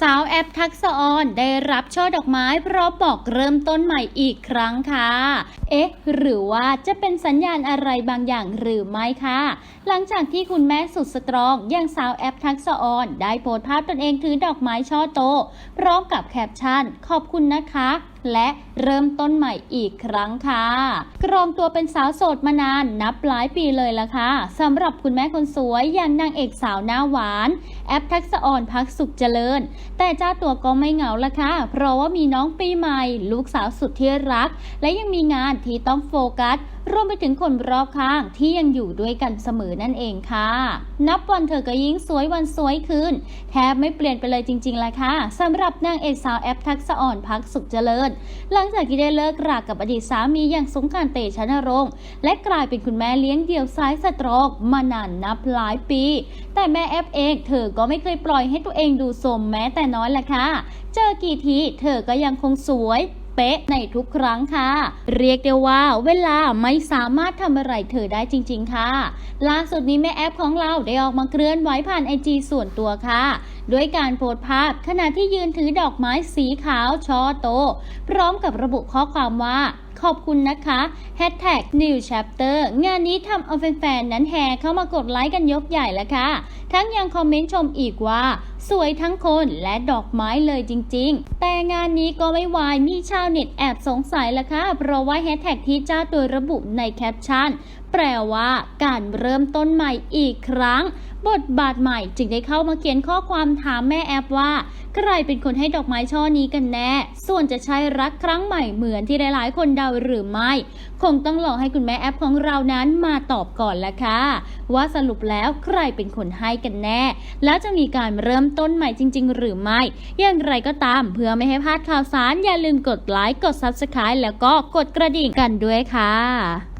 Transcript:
สาวแอปทักษะออนได้รับช่อดอกไม้พร้อมบอกเริ่มต้นใหม่อีกครั้งค่ะ เอ๊ะ หรือว่าจะเป็นสัญญาณอะไรบางอย่างหรือไม่คะ หลังจากที่คุณแม่สุดสตรองอย่างสาวแอปทักษะออน ได้โพสต์ภาพตนเองถือดอกไม้ช่อโต พร้อมกับแคปชั่น ขอบคุณนะคะ และเริ่มต้นใหม่อีกครั้งค่ะกรองตัวเป็นสาวโสดมานานนับหลายปีเลยละค่ะสำหรับคุณแม่คนสวยอย่างนางเอกสาวหน้าหวาน แอปทักษะออนพักสุขเจริญ แต่เจ้าตัวก็ไม่เหงาละค่ะเพราะว่ามีน้องปีใหม่ ลูกสาวสุดที่รัก และยังมีงานที่ต้องโฟกัสรวมไปถึงคนรอบข้างที่ยังอยู่ด้วยกันเสมอนั่นเองค่ะ นับวันเธอก็ยิ่งสวยวันสวยขึ้นแทบไม่เปลี่ยนไปเลยจริงๆละค่ะสำหรับนางเอกสาวแอปทักษะอ่อนพักสุขเจริญหลังจากที่ได้เลิกรากับอดีตสามีอย่างสงการเตชะนรงค์และกลายเป็นคุณแม่เลี้ยงเดี่ยวซ้ายสตรองมานานนับหลายปี แต่แม่แอปเองเธอก็ไม่เคยปล่อยให้ตัวเองดูโสมแม้แต่น้อยแหละค่ะ เจอกี่ทีเธอก็ยังคงสวยเป๊ะในทุกครั้งค่ะ เรียกได้ว่าเวลาไม่สามารถทำอะไรเธอได้จริง ๆ ค่ะ ล่าสุดนี้แม่แอปของเราได้ออกมาเคลื่อนไหวผ่านไอจีส่วนตัวค่ะ ด้วยการโพสต์ภาพขณะที่ยืนถือดอกไม้สีขาวช่อโต พร้อมกับระบุข้อความว่าขอบคุณนะคะ Hashtag New Chapter งานนี้ทำเอาแฟนๆ นั้นแห่เข้ามากดไลค์กันยกใหญ่แล้วค่ะ ทั้งยังคอมเมนต์ชมอีกว่า สวยทั้งคนและดอกไม้เลยจริงๆ แต่งานนี้ก็ไม่วายมีชาวเน็ตแอบสงสัยละค่ะ เพราะว่าแฮชแท็กที่เจ้าตัวระบุในแคปชั่น แปลว่าการเริ่มต้นใหม่อีกครั้ง บทบาทใหม่จึงได้เข้ามาเขียนข้อความถามแม่แอปว่า ใครเป็นคนให้ดอกไม้ช่อนี้กันแน่ ส่วนจะใช่รักครั้งใหม่เหมือนที่หลายๆ คนเดาหรือไม่ คงต้องรอให้คุณแม่แอปของเรานั้นมาตอบก่อนละค่ะว่าสรุปแล้วใครเป็นคนให้กันแน่ แล้วจะมีการเริ่มต้นใหม่จริง ๆ หรือไม่ อย่างไรก็ตามเพื่อไม่ให้พลาดข่าวสารอย่าลืมกดไลค์กด Subscribe แล้วก็กดกระดิ่งกันด้วยค่ะ